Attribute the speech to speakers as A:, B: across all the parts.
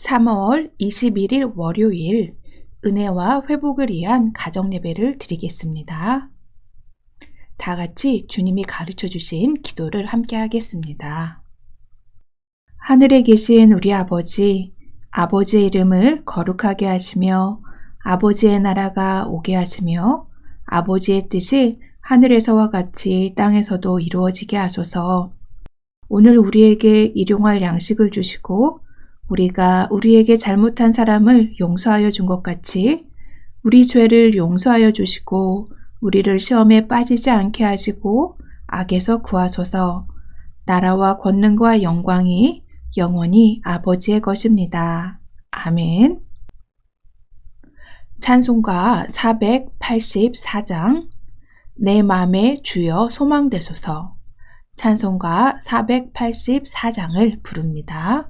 A: 3월 21일 월요일 은혜와 회복을 위한 가정 예배를 드리겠습니다. 다 같이 주님이 가르쳐 주신 기도를 함께 하겠습니다. 하늘에 계신 우리 아버지, 아버지의 이름을 거룩하게 하시며 아버지의 나라가 오게 하시며 아버지의 뜻이 하늘에서와 같이 땅에서도 이루어지게 하소서. 오늘 우리에게 일용할 양식을 주시고 우리가 우리에게 잘못한 사람을 용서하여 준 것 같이 우리 죄를 용서하여 주시고 우리를 시험에 빠지지 않게 하시고 악에서 구하소서 나라와 권능과 영광이 영원히 아버지의 것입니다. 아멘. 찬송가 484장 내 맘에 주여 소망되소서 찬송가 484장을 부릅니다.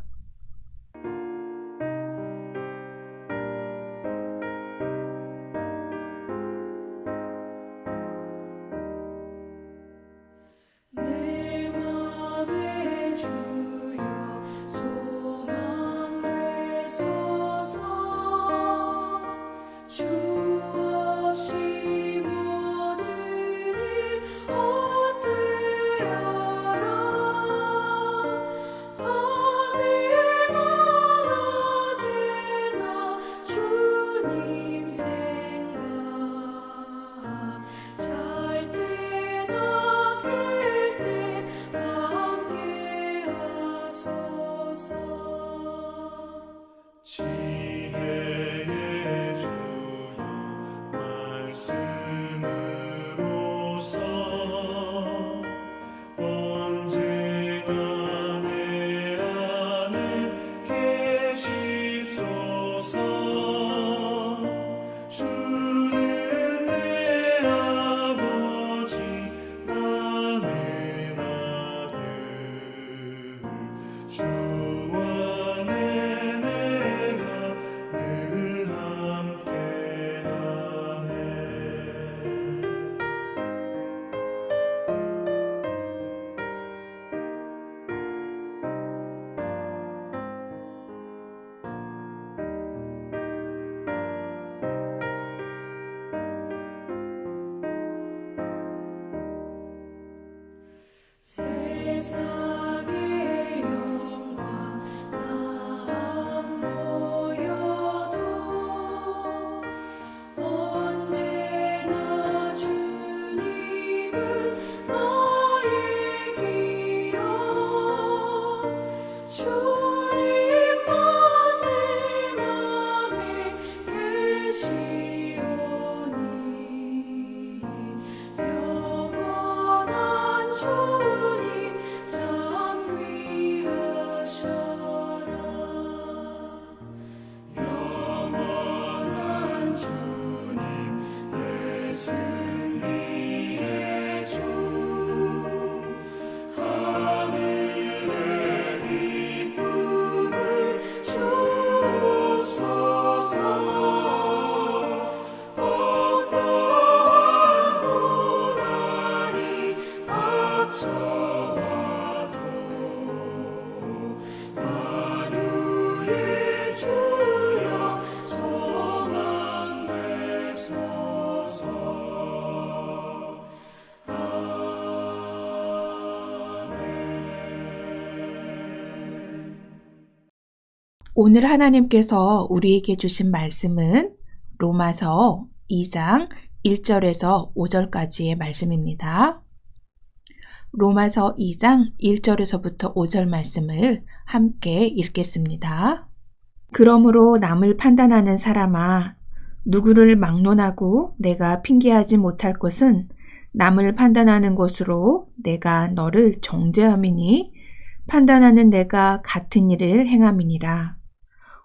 A: 오늘 하나님께서 우리에게 주신 말씀은 로마서 2장 1절에서 5절까지의 말씀입니다. 로마서 2장 1절에서부터 5절 말씀을 함께 읽겠습니다. 그러므로 남을 판단하는 사람아, 누구를 막론하고 내가 핑계하지 못할 것은 남을 판단하는 것으로 내가 너를 정죄함이니 판단하는 내가 같은 일을 행함이니라.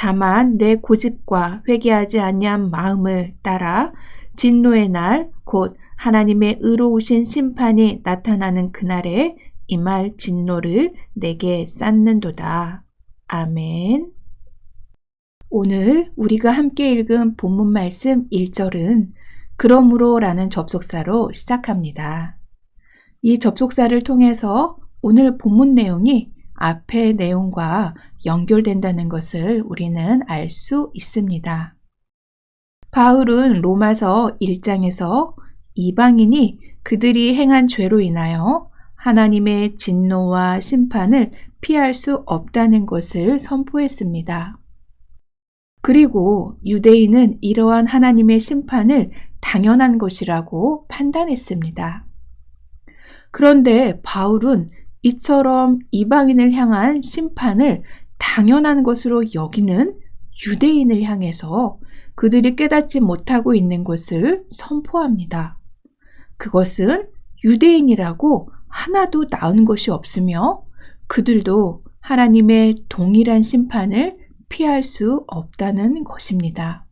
A: 다만 내 고집과 회개하지 아니한 마음을 따라 진노의 날 곧 하나님의 의로우신 심판이 나타나는 그날에 이말 진노를 내게 쌓는도다. 아멘. 오늘 우리가 함께 읽은 본문 말씀 1절은 그러므로 라는 접속사로 시작합니다. 이 접속사를 통해서 오늘 본문 내용이 앞의 내용과 연결된다는 것을 우리는 알 수 있습니다. 바울은 로마서 1장에서 이방인이 그들이 행한 죄로 인하여 하나님의 진노와 심판을 피할 수 없다는 것을 선포했습니다. 그리고 유대인은 이러한 하나님의 심판을 당연한 것이라고 판단했습니다. 그런데 바울은 이처럼 이방인을 향한 심판을 당연한 것으로 여기는 유대인을 향해서 그들이 깨닫지 못하고 있는 것을 선포합니다. 그것은 유대인이라고 하나도 나은 것이 없으며 그들도 하나님의 동일한 심판을 피할 수 없다는 것입니다.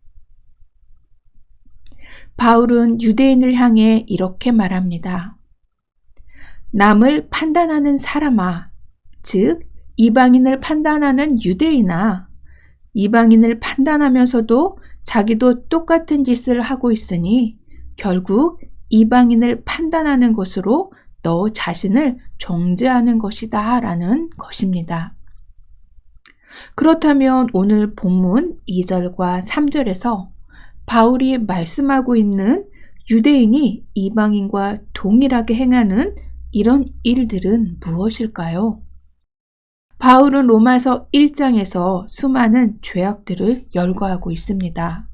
A: 바울은 유대인을 향해 이렇게 말합니다. 남을 판단하는 사람아, 즉, 이방인을 판단하는 유대인아, 이방인을 판단하면서도 자기도 똑같은 짓을 하고 있으니 결국 이방인을 판단하는 것으로 너 자신을 정죄하는 것이다 라는 것입니다. 그렇다면 오늘 본문 2절과 3절에서 바울이 말씀하고 있는 유대인이 이방인과 동일하게 행하는 이런 일들은 무엇일까요? 바울은 로마서 1장에서 수많은 죄악들을 열거하고 있습니다.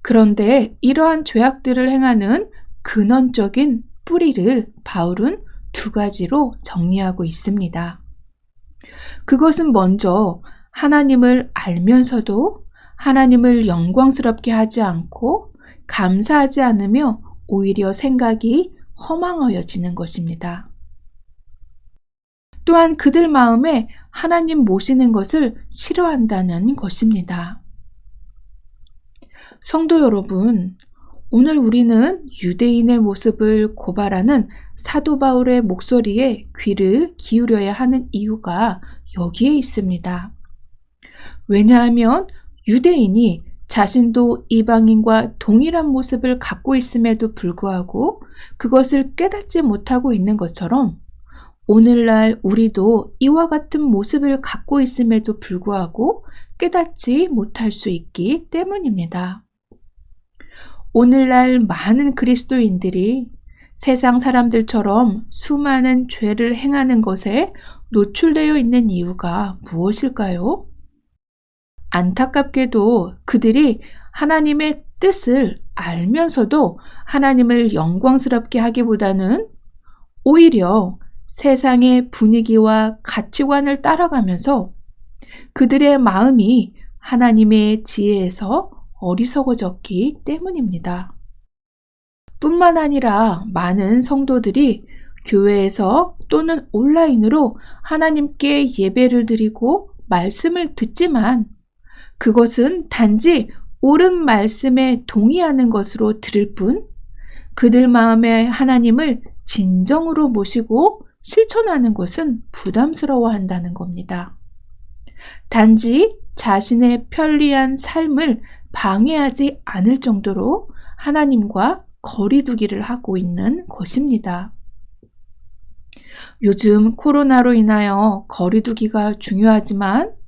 A: 그런데 이러한 죄악들을 행하는 근원적인 뿌리를 바울은 두 가지로 정리하고 있습니다. 그것은 먼저 하나님을 알면서도 하나님을 영광스럽게 하지 않고 감사하지 않으며 오히려 생각이 허망하여지는 것입니다. 또한 그들 마음에 하나님 모시는 것을 싫어한다는 것입니다. 성도 여러분, 오늘 우리는 유대인의 모습을 고발하는 사도 바울의 목소리에 귀를 기울여야 하는 이유가 여기에 있습니다. 왜냐하면 유대인이 자신도 이방인과 동일한 모습을 갖고 있음에도 불구하고 그것을 깨닫지 못하고 있는 것처럼 오늘날 우리도 이와 같은 모습을 갖고 있음에도 불구하고 깨닫지 못할 수 있기 때문입니다. 오늘날 많은 그리스도인들이 세상 사람들처럼 수많은 죄를 행하는 것에 노출되어 있는 이유가 무엇일까요? 안타깝게도 그들이 하나님의 뜻을 알면서도 하나님을 영광스럽게 하기보다는 오히려 세상의 분위기와 가치관을 따라가면서 그들의 마음이 하나님의 지혜에서 어리석어졌기 때문입니다. 뿐만 아니라 많은 성도들이 교회에서 또는 온라인으로 하나님께 예배를 드리고 말씀을 듣지만 그것은 단지 옳은 말씀에 동의하는 것으로 들을 뿐 그들 마음에 하나님을 진정으로 모시고 실천하는 것은 부담스러워 한다는 겁니다. 단지 자신의 편리한 삶을 방해하지 않을 정도로 하나님과 거리두기를 하고 있는 것입니다. 요즘 코로나로 인하여 거리두기가 중요하지만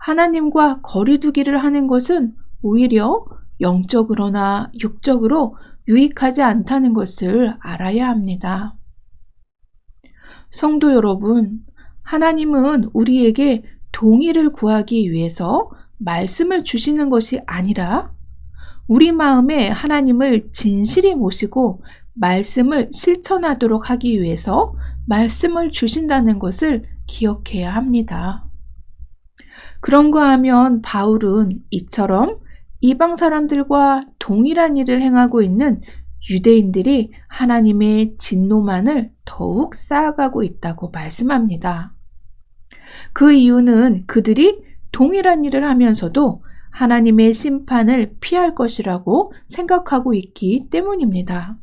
A: 하나님과 거리두기를 하는 것은 오히려 영적으로나 육적으로 유익하지 않다는 것을 알아야 합니다. 성도 여러분, 하나님은 우리에게 동의를 구하기 위해서 말씀을 주시는 것이 아니라 우리 마음에 하나님을 진실히 모시고 말씀을 실천하도록 하기 위해서 말씀을 주신다는 것을 기억해야 합니다. 그런가 하면 바울은 이처럼 이방 사람들과 동일한 일을 행하고 있는 유대인들이 하나님의 진노만을 더욱 쌓아가고 있다고 말씀합니다. 그 이유는 그들이 동일한 일을 하면서도 하나님의 심판을 피할 것이라고 생각하고 있기 때문입니다.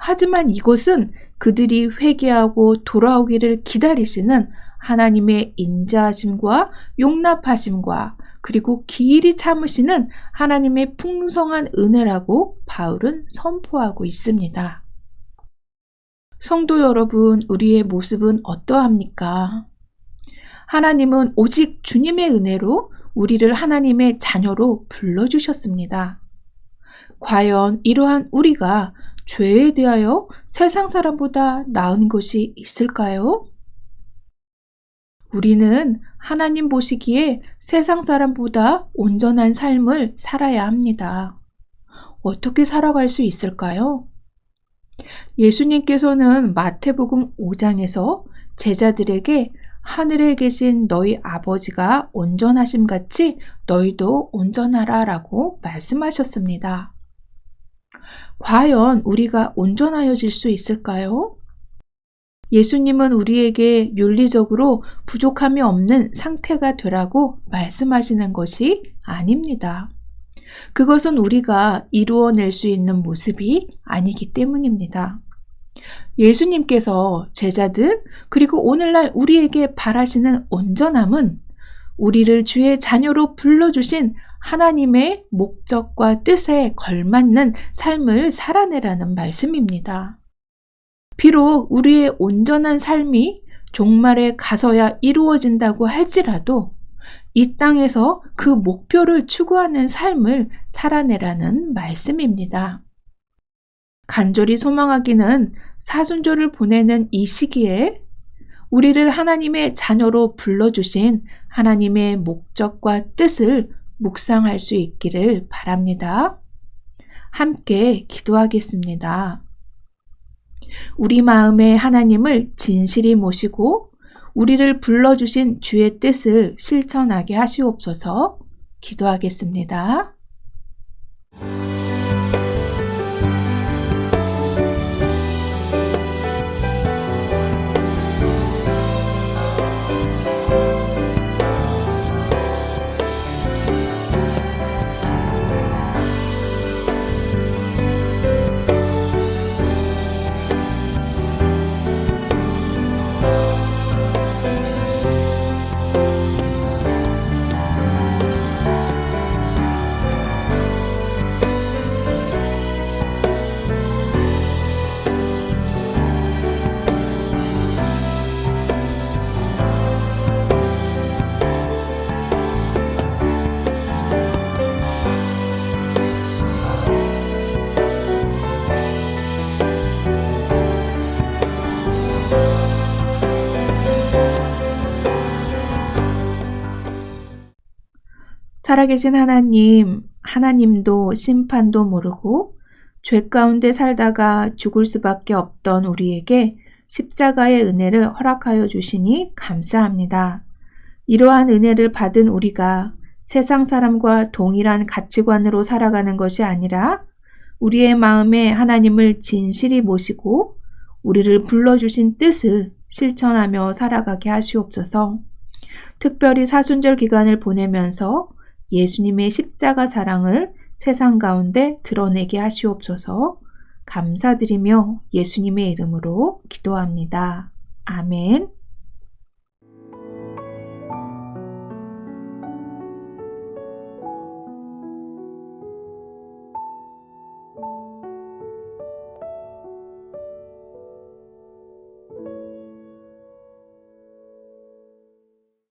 A: 하지만 이것은 그들이 회개하고 돌아오기를 기다리시는 하나님의 인자하심과 용납하심과 그리고 기일이 참으시는 하나님의 풍성한 은혜라고 바울은 선포하고 있습니다. 성도 여러분, 우리의 모습은 어떠합니까? 하나님은 오직 주님의 은혜로 우리를 하나님의 자녀로 불러주셨습니다. 과연 이러한 우리가 죄에 대하여 세상 사람보다 나은 것이 있을까요? 우리는 하나님 보시기에 세상 사람보다 온전한 삶을 살아야 합니다. 어떻게 살아갈 수 있을까요? 예수님께서는 마태복음 5장에서 제자들에게 하늘에 계신 너희 아버지가 온전하심 같이 너희도 온전하라 라고 말씀하셨습니다. 과연 우리가 온전하여질 수 있을까요? 예수님은 우리에게 윤리적으로 부족함이 없는 상태가 되라고 말씀하시는 것이 아닙니다. 그것은 우리가 이루어낼 수 있는 모습이 아니기 때문입니다. 예수님께서 제자들, 그리고 오늘날 우리에게 바라시는 온전함은 우리를 주의 자녀로 불러주신 하나님의 목적과 뜻에 걸맞는 삶을 살아내라는 말씀입니다. 비록 우리의 온전한 삶이 종말에 가서야 이루어진다고 할지라도 이 땅에서 그 목표를 추구하는 삶을 살아내라는 말씀입니다. 간절히 소망하기는 사순절을 보내는 이 시기에 우리를 하나님의 자녀로 불러주신 하나님의 목적과 뜻을 묵상할 수 있기를 바랍니다. 함께 기도하겠습니다. 우리 마음에 하나님을 진실히 모시고 우리를 불러주신 주의 뜻을 실천하게 하시옵소서 기도하겠습니다. 살아계신 하나님, 하나님도 심판도 모르고 죄 가운데 살다가 죽을 수밖에 없던 우리에게 십자가의 은혜를 허락하여 주시니 감사합니다. 이러한 은혜를 받은 우리가 세상 사람과 동일한 가치관으로 살아가는 것이 아니라 우리의 마음에 하나님을 진실히 모시고 우리를 불러주신 뜻을 실천하며 살아가게 하시옵소서. 특별히 사순절 기간을 보내면서 예수님의 십자가 사랑을 세상 가운데 드러내게 하시옵소서 감사드리며 예수님의 이름으로 기도합니다. 아멘.